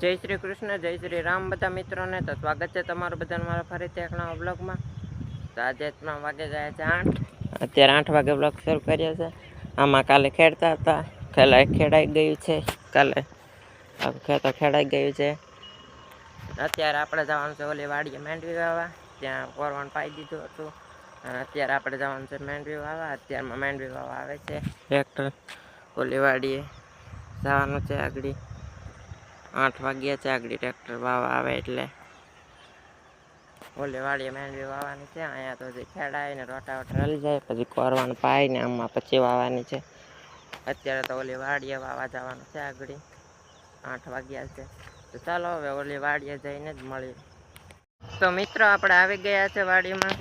જય શ્રી કૃષ્ણ, જય શ્રી રામ બધા મિત્રોને. તો સ્વાગત છે તમારું બધાનું મારા ફરીથી એક નવા બ્લોગમાં. તો આજે ત્રણ વાગે ગયા છે આઠ. અત્યારે આઠ વાગે બ્લોગ શરૂ કર્યો છે. આમાં કાલે ખેડતા હતા. કાલે ખેડાઈ ગયું છે. કાલે આ ખેતર ખેડાઈ ગયું છે. અત્યારે આપણે જવાનું છે ઓલી વાડીએ માંડવી વાવવા. ત્યાં કોરવણ પાઈ દીધું હતું. અત્યારે આપણે જવાનું છે માંડવી વાવવા. અત્યારમાં માંડવી વાવવા આવે છે. ટ્રેક્ટર, ઓલી વાડીએ જવાનું છે આગળ. આઠ વાગ્યા છે, આગળ ટ્રેક્ટર વાવા આવે એટલે. ઓલી વાડીએ માંડવી વાવવાની છે, અહીંયા તો ને રોટા વટા હલી જાય, પછી કોરવાનું પાય ને આમાં પછી વાવવાની છે. અત્યારે તો ઓલી વાડીએ વાવા જવાનું છે આગળ. આઠ વાગ્યા છે. તો ચાલો હવે ઓલી વાડીએ જઈને જ મળીએ. તો મિત્રો આપણે આવી ગયા છે વાડીમાં.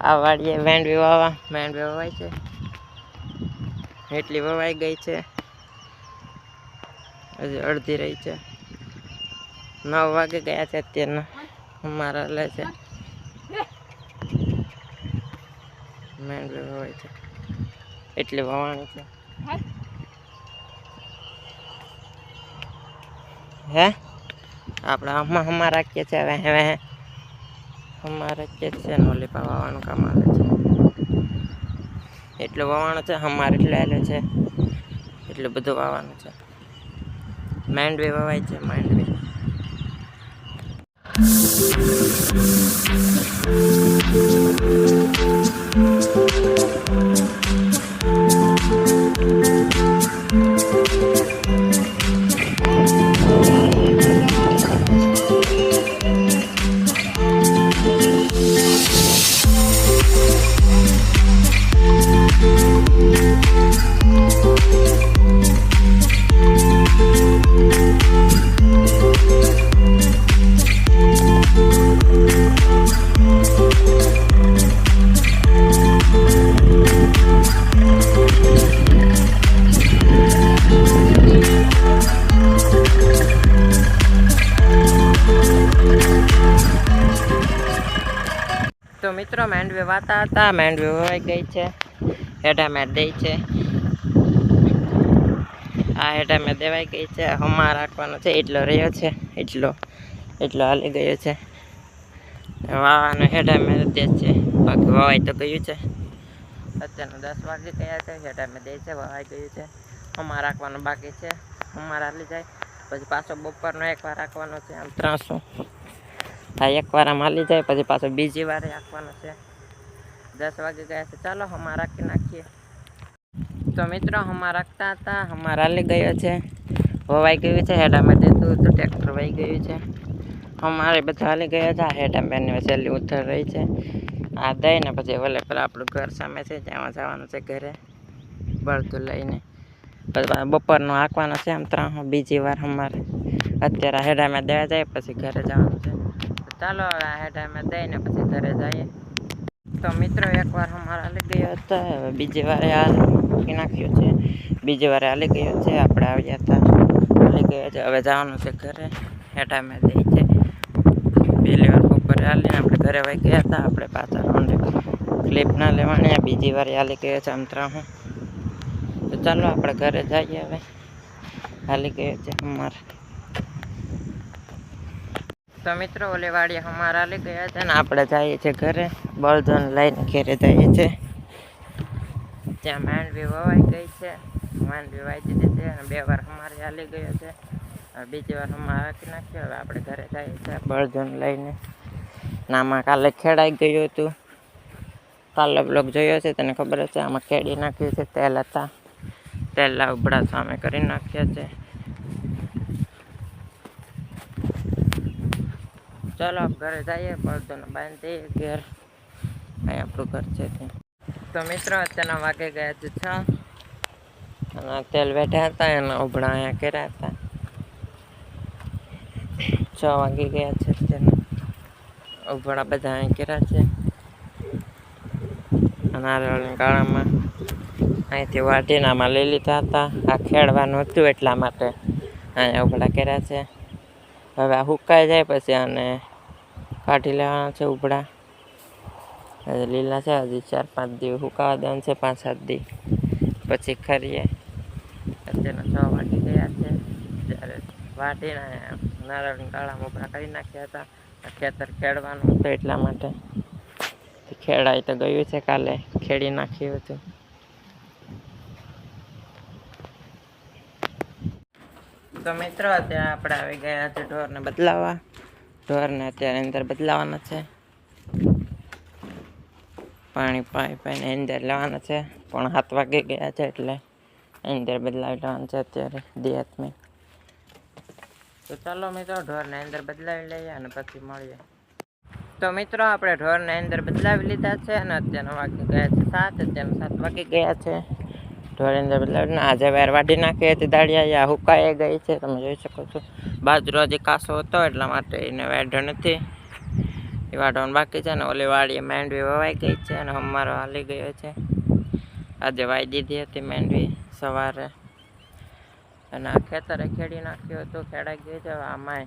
આ વાડીએ મેંડવી વાવા મેંડવી વવાય છે. એટલી વવાઈ ગઈ છે. હજી અડધી રહી છે. નવ વાગે ગયા છે અત્યારના. અમારા લે છે. માંડવી હોય છે. એટલી વવાણી છે. હે? આપણે આમાં હમા રાખીએ છીએ હવે હવે હમા રાખીએ છીએ નોલીપા વાવાનું કામ આવે છે. એટલું વવાણું છે, હમાર એટલે આલે છે. એટલું બધું વાવવાનું છે. માંડવી વવાય છે માંડવી તો મિત્રો, માંડવી વાતા હતા માંડવી વવાઈ ગઈ છે. મેં દઈ છે. આ હેઠા મેં દેવાઈ ગઈ છે. હમા રાખવાનો છે. એટલો રહ્યો છે. એટલો એટલો હાલી ગયો છે. વાવાનો હેઠા મેં દે છે. બાકી વવાઈ તો ગયું છે. અત્યારનું દસ વાગી ગયા છે. હેઠા મેં દે છે. વવાઈ ગયું છે. હમા રાખવાનું બાકી છે. હમા હાલી જાય. પછી પાછો બપોરનો એક વાર રાખવાનો છે. આમ ત્રાસો. આ એક વાર આમ હાલી જાય, પછી પાછો બીજી વારે રાખવાનો છે. દસ વાગે ગયા છે. ચાલો, હમણાં રાખી નાખીએ. તો મિત્રો, હમણાં રાખતા હતા, હમણાં રાલી ગયો છે. વવાઈ ગયું છે, હેડામાં દેતું તો ટ્રેક્ટર વહી ગયું છે. અમારે બધા હાલી ગયા છે, આ હેડા બેનની વસેલી ઉતર રહી છે. આ દઈ ને પછી વલે પેલા આપણું ઘર સામે છે ત્યાં જવાનું છે ઘરે, બળતું લઈને. પછી બપોરનું હાંકવાનું છે, આમ ત્રણ, બીજી વાર અમારે. અત્યારે હેડામાં દેવા જાય, પછી ઘરે જવાનું છે. ચાલો, હવે આ હેડામાં દઈને પછી ઘરે જઈએ. તો મિત્રો, એકવાર અમારે હાલી ગયો હતો. હવે બીજી વારે હાલ મૂકી નાખ્યું છે. બીજી વારે હાલી ગયો છે. આપણે આવ્યા હતા. હાલી ગયા છે. હવે જવાનું છે ઘરે. હેઠામાં દઈ છે. પહેલી વાર બપોરે હાલીને આપણે ઘરે વહી ગયા હતા. આપણે પાછા રાઉન્ડ ક્લિપ ના લેવાની. આ બીજી વાર હાલી ગયો છે અંતરા હું. તો ચાલો, આપણે ઘરે જઈએ હવે. હાલી ગયો છે અમારે. તો મિત્રો, ઓલે વાડી અમારે હાલી ગયા છે ને આપણે જઈએ છીએ ઘરે. બળદોન લઈને ઘરે જઈએ છીએ. ત્યાં માંડવી વવાઈ ગઈ છે. માંડવી વાઈ દીધી છે અને બે વાર અમારે હાલી ગયો છે. બીજી વાર અમારે હાકી નાખ્યો હવે આપણે ઘરે જઈએ છીએ બળદોન લઈને. નામાં કાલે ખેડાઈ ગયું હતું. કાલે બ્લોક જોયો છે, તને ખબર છે? આમાં ખેડી નાખ્યું છે, તેલ હતા. તેલ ઉભડા સામે કરી નાખ્યા છે. ચાલો આપ ઘરે જઈએ બળદોને બાંધી ઘેર. અહીં આપણું ઘર છે તો મિત્રો, અત્યારના વાગે ગયા છે છ. અને તેલ બેઠા હતા, એના ઉભડા અહીંયા કર્યા હતા. છ વાગી ગયા છે તેના ઉભડા બધા અહીં કર્યા છે. નારિયેળની ગાળામાં અહીંથી વાટીને આમાં લઈ લીધા હતા. આ ખેડવાનું હતું એટલા માટે અહીંયા ઉભડા કર્યા છે. હવે આ હુકાઈ જાય પછી આને કાઢી લેવાના છે ઉભડા લીલા છે, હજી ચાર પાંચ દી સુકાવા દેવાનું છે, પાંચ સાત દી પછી ખરીએ. અત્યારના છ વાટી ગયા છે. ત્યારે વાટીને નારળ કાળા મોપરા કરી નાખ્યા હતા. ખેતર ખેડવાનું હતું એટલા માટે. ખેડાઈ તો ગયું છે કાલે. ખેડી નાખ્યું હતું. તો મિત્રો, અત્યારે આપણે આવી ગયા છે ઢોરને બદલાવા. ઢોરને અત્યારે અંદર બદલાવાના છે. પાણી પાઈ પાઈને અંદર લેવાના છે. પણ હાથ વાગી ગયા છે એટલે અંદર બદલાવી લેવાનું છે અત્યારે દેહાતમાં તો ચાલો મિત્રો, ઢોરને અંદર બદલાવી લઈએ અને પછી મળીએ. તો મિત્રો, આપણે ઢોરને અંદર બદલાવી લીધા છે અને અત્યારના વાગી ગયા છે સાત. અત્યારના સાત વાગી ગયા છે. ઢોર બદલાવીને આજે વેર વાઢી નાખી હતી દાળિયા હુકાઈ ગઈ છે, તમે જોઈ શકો છો. બાજરો હજી કાસો હતો, એટલા માટે એને વેઢો નથી. એ વાઢવાનું બાકી છે ને ઓલી વાડીએ મેંડવી વવાઈ ગઈ છે અને અમારો હાલી ગયો છે. આજે વાઈ દીધી હતી મેંડવી સવારે. અને આ ખેતરે ખેડી નાખ્યું હતું, ખેડાઈ ગયું છે. આમાંય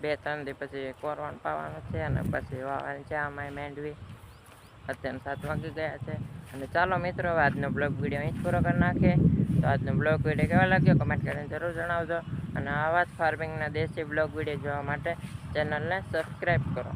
બે, ત્રણ દી પછી કોરવાનું પાવાનું છે અને પછી વાવાની છે આમાંય મેંડવી. અત્યારે સાત વાગી ગયા છે. અને ચાલો મિત્રો, હવે આજનો બ્લોગ વીડિયો અહીં જ પૂરો કરી નાખીએ. તો આજનો બ્લોગ વીડિયો કેવા લાગ્યો? કમેન્ટ કરીને જરૂર જણાવજો. અને આવા જ ફાર્મિંગના દેશી બ્લોગ વીડિયો જોવા માટે ચેનલને સબસ્ક્રાઈબ કરો.